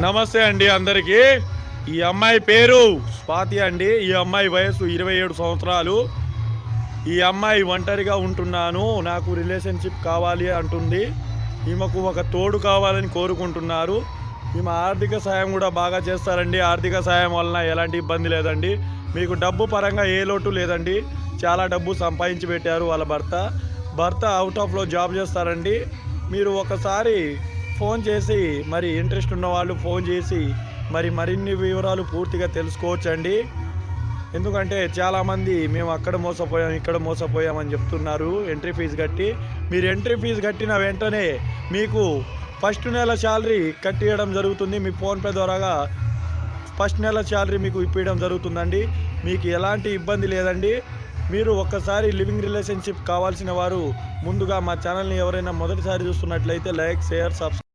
నమస్తే అండి అందరికీ. ఈ అమ్మాయి పేరు స్వాతి అండి. ఈ అమ్మాయి వయసు ఇరవై ఏడు సంవత్సరాలు. ఈ అమ్మాయి ఒంటరిగా ఉంటున్నాను. నాకు రిలేషన్షిప్ కావాలి అంటుంది. ఈమెకు ఒక తోడు కావాలని కోరుకుంటున్నారు. ఈమె ఆర్థిక సాయం కూడా బాగా చేస్తారండి. ఆర్థిక సాయం వలన ఎలాంటి ఇబ్బంది లేదండి. మీకు డబ్బు పరంగా ఏ లోటు లేదండి. చాలా డబ్బు సంపాదించి పెట్టారు వాళ్ళ భర్త. భర్త అవుట్ ఆఫ్లో జాబ్ చేస్తారండి. మీరు ఒకసారి ఫోన్ చేసి మరి ఇంట్రెస్ట్ ఉన్న వాళ్ళు ఫోన్ చేసి మరి మరిన్ని వివరాలు పూర్తిగా తెలుసుకోవచ్చండి. ఎందుకంటే చాలామంది మేము అక్కడ మోసపోయాం ఇక్కడ మోసపోయామని చెప్తున్నారు ఎంట్రీ ఫీజు కట్టి. మీరు ఎంట్రీ ఫీజు కట్టిన వెంటనే మీకు ఫస్ట్ నెల శాలరీ కట్టియడం జరుగుతుంది. మీ ఫోన్పే ద్వారాగా ఫస్ట్ నెల శాలరీ మీకు ఇప్పించడం జరుగుతుందండి. మీకు ఎలాంటి ఇబ్బంది లేదండి. మీరు ఒక్కసారి లివింగ్ రిలేషన్షిప్ కావాల్సిన వారు ముందుగా మా ఛానల్ని ఎవరైనా మొదటిసారి చూస్తున్నట్లయితే లైక్ షేర్ సబ్స్క్రైబ్